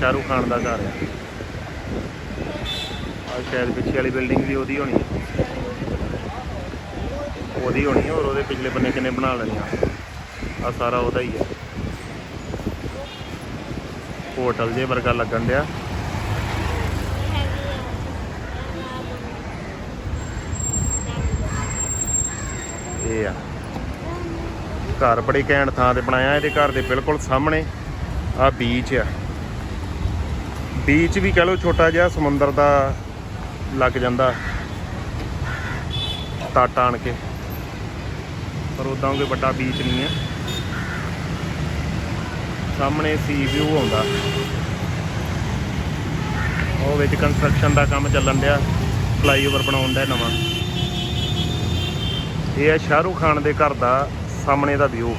ਸ਼ਾਹਰੂਖ ਖਾਨ ਦਾ ਘਰ ਆ ਆ ਸ਼ਾਇਦ ਪਿੱਛੇ ਵਾਲੀ ਬਿਲਡਿੰਗ ਵੀ ਉਹਦੀ ਹੋਣੀ ਹੈ। ਉਹਦੀ ਹੋਣੀ ਹੈ ਔਰ ਉਹਦੇ ਪਿਛਲੇ ਬੰਨੇ ਕਿੰਨੇ ਬਣਾ ਲੈਣੀਆਂ ਆ। ਸਾਰਾ ਉਹਦਾ ਹੀ ਹੈ। ਹੋਟਲ ਜੇ ਵਰਗਾ ਲੱਗਣ ਡਿਆ। ਇਹ ਆ। ਘਰ ਬੜੀ ਘੈਂਟ ਥਾਂ ਤੇ ਬਣਾਇਆ ਇਹਦੇ ਘਰ ਦੇ ਬਿਲਕੁਲ ਸਾਹਮਣੇ। ਆ ਬੀਚ ਆ। ਬੀਚ ਵੀ ਕਹ ਲਓ ਛੋਟਾ ਜਿਹਾ ਸਮੁੰਦਰ ਦਾ ਲੱਗ ਜਾਂਦਾ। ਤੱਟ ਆਣ ਕੇ। ਪਰ ਉਦਾਂ ਕੋਈ ਵੱਡਾ ਬੀਚ ਨਹੀਂ ਹੈ। ਸਾਹਮਣੇ ਸੀ ਵਿਊ ਆਉਂਦਾ। ਉਹ ਵਿੱਚ ਕੰਸਟਰਕਸ਼ਨ ਦਾ ਕੰਮ ਚੱਲਣ ਡਿਆ। ਫਲਾਈਓਵਰ ਬਣਾਉਣ ਦਾ ਨਵਾਂ। ਇਹ ਹੈ ਸ਼ਾਹਰੂਖ ਖਾਨ ਦੇ ਘਰ ਦਾ ਸਾਹਮਣੇ ਦਾ ਵਿਊ